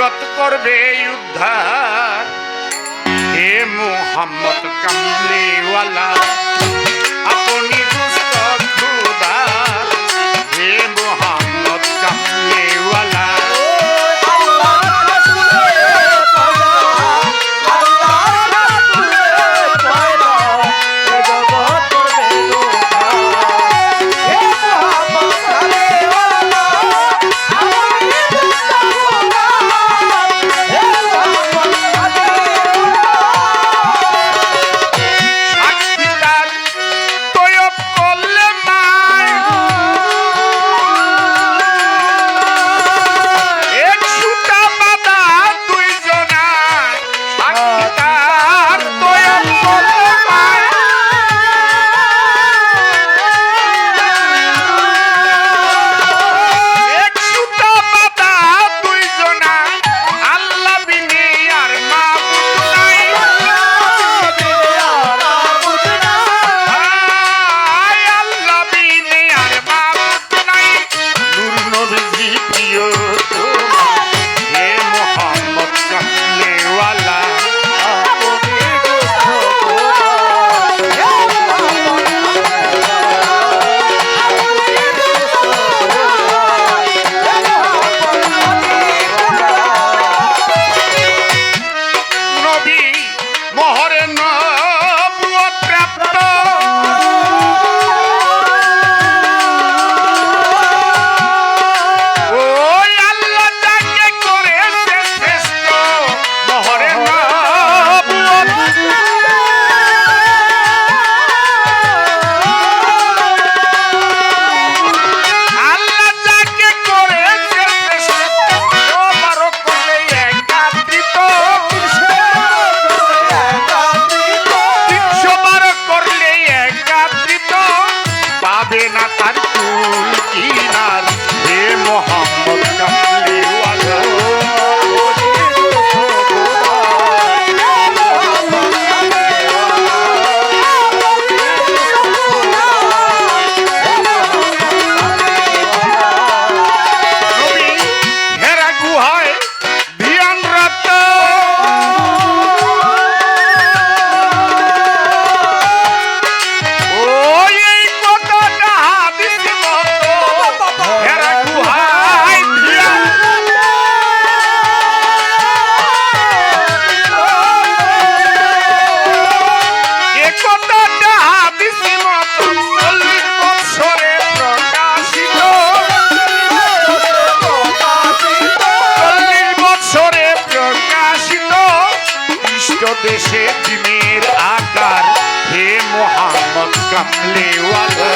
জগৎ করবে উদ্ধার। হে মোহাম্মদ কামলেওয়ালা আপনি দেশে জিমের আকার হে মোহাম্মদ কামলেওয়ালা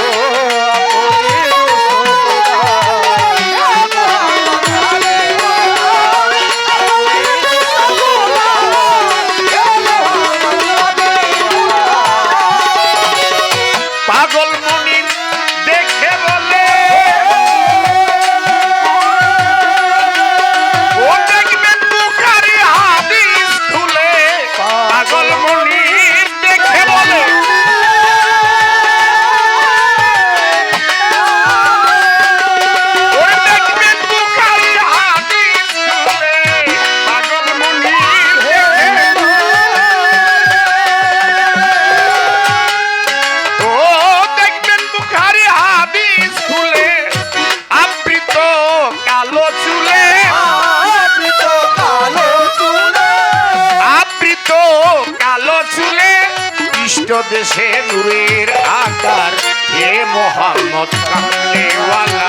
নিজ দেশে নূরের আকার হে মোহাম্মদ কামলেওয়ালা।